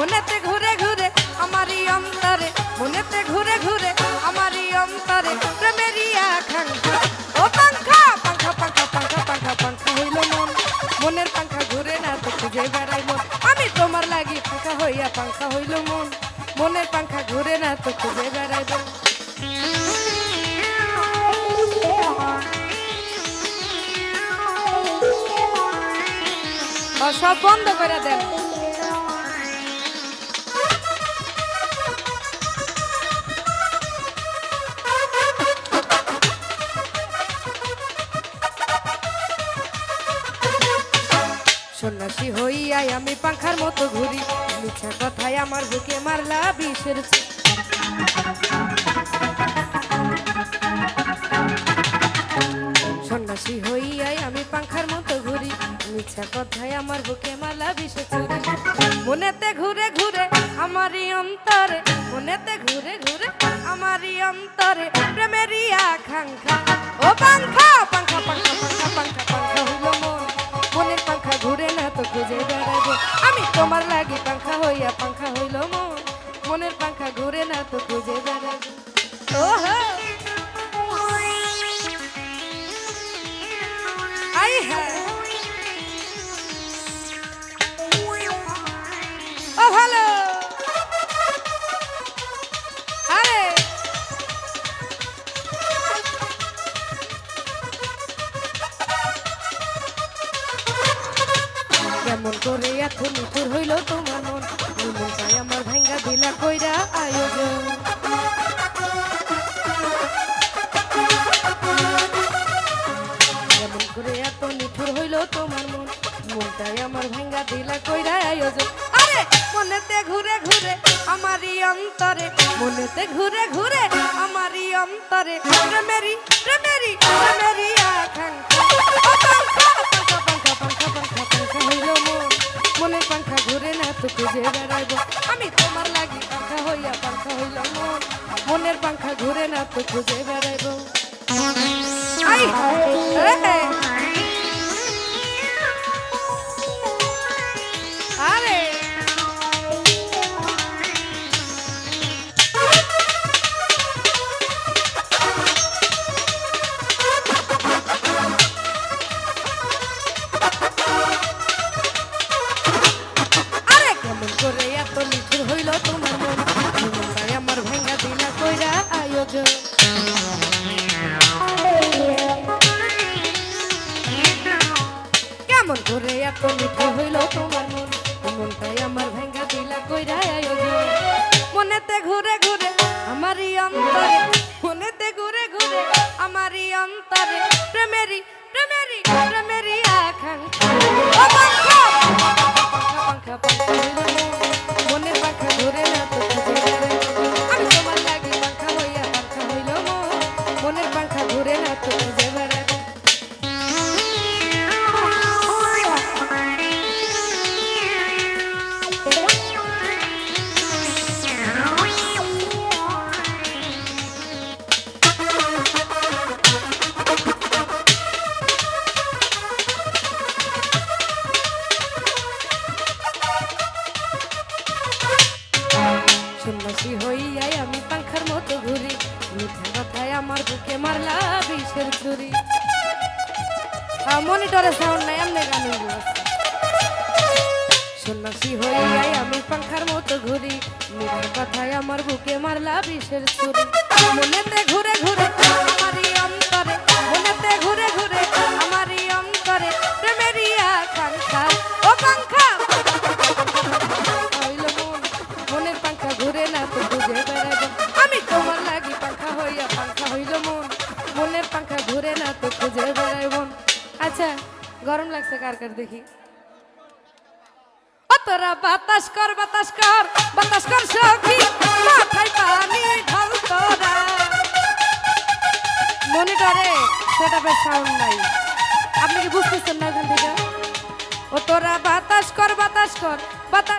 মনেতে ঘুরে ঘুরে আমারই অন্তরে, মনেতে ঘুরে ঘুরে আমারই অন্তরে, প্রেমেরই আকাঙ্ক্ষা। ও পাঙ্খা পাঙ্খা পাঙ্খা পাঙ্খা পাঙ্খা পাঙ্খা হইল মন। মনের পাঙ্খা ঘুরে না তো খুঁজে বেড়াই মন। আমি তোমার লাগি পাঙ্খা হইয়া পাঙ্খা হইল মন। মনের পাঙ্খা ঘুরে না তো খুঁজে বেড়াই মন। সব বন্ধ করে দেন। হইয়াই আমি পাখার মতো ঘুরি। মিছা কথায় আমার বুকে মারলা বিষের। সন্ন্যাসী হইয়াই আমি পাখার মতো ঘুরি। মিছা কথায় আমার বুকে মারলা বিষের মনেতে ঘুরে ঘুরে আমারই অন্তরে, মনেতে ঘুরে ঘুরে আমারই অন্তরে প্রেমেরই আকাঙ্ক্ষা। ও পাঙ্খা পাঙ্খা পাঙ্খা পাঙ্খা পাঙ্খা খুঁজে বেড়াবো আমি তোমার করে এত নিঠুর হইল তোমার মন। ওই মনটাই আমার ভাঙ্গা দিলা কইরা আয়োজন কেমন করে এত নিঠুর হইল তোমার মন মনটাই আমার ভাঙ্গা দিলা কইরা আয়োজন মনেতে ঘুরে ঘুরে আমারই অন্তরে, মনেতে ঘুরে ঘুরে আমারই অন্তরে। প্রেমেরি প্রেমেরি প্রেমেরি আকাঙ্ক্ষা। ঘুরে না তো খুঁজে বেড়াইব? আমি তোমার লাগি পাখা হইয়া পাঙ্খা হইল মন মনের পাঙ্খা ঘুরে না তো খুঁজে বেড়াইব। আই এত মিঠে হইল তোমার বুকে মারলা বিষের ছুরি মনিটরে সাউন্ড নাই, এমনি গান। সন্ন্যাসী হইয়াই আমি পাখার মতো ঘুরি। মিঠা কথায় আমার বুকে মারলা বিষের চুরি। মনেতে ঘুরে ঘুরে মারি অন্তরে লাগছে কার কার দেখি? তোরা বাতাস কর বাতাস কর বাতাস কর সখী, মাথায় পানি ঢাল তোরা মনিটরে সেটা বেশ সাউন্ড নাই। আপনি কি বুঝতেছেন না ওখান থেকে? ও তোরা বাতাস কর বাতাস কর, বাতাস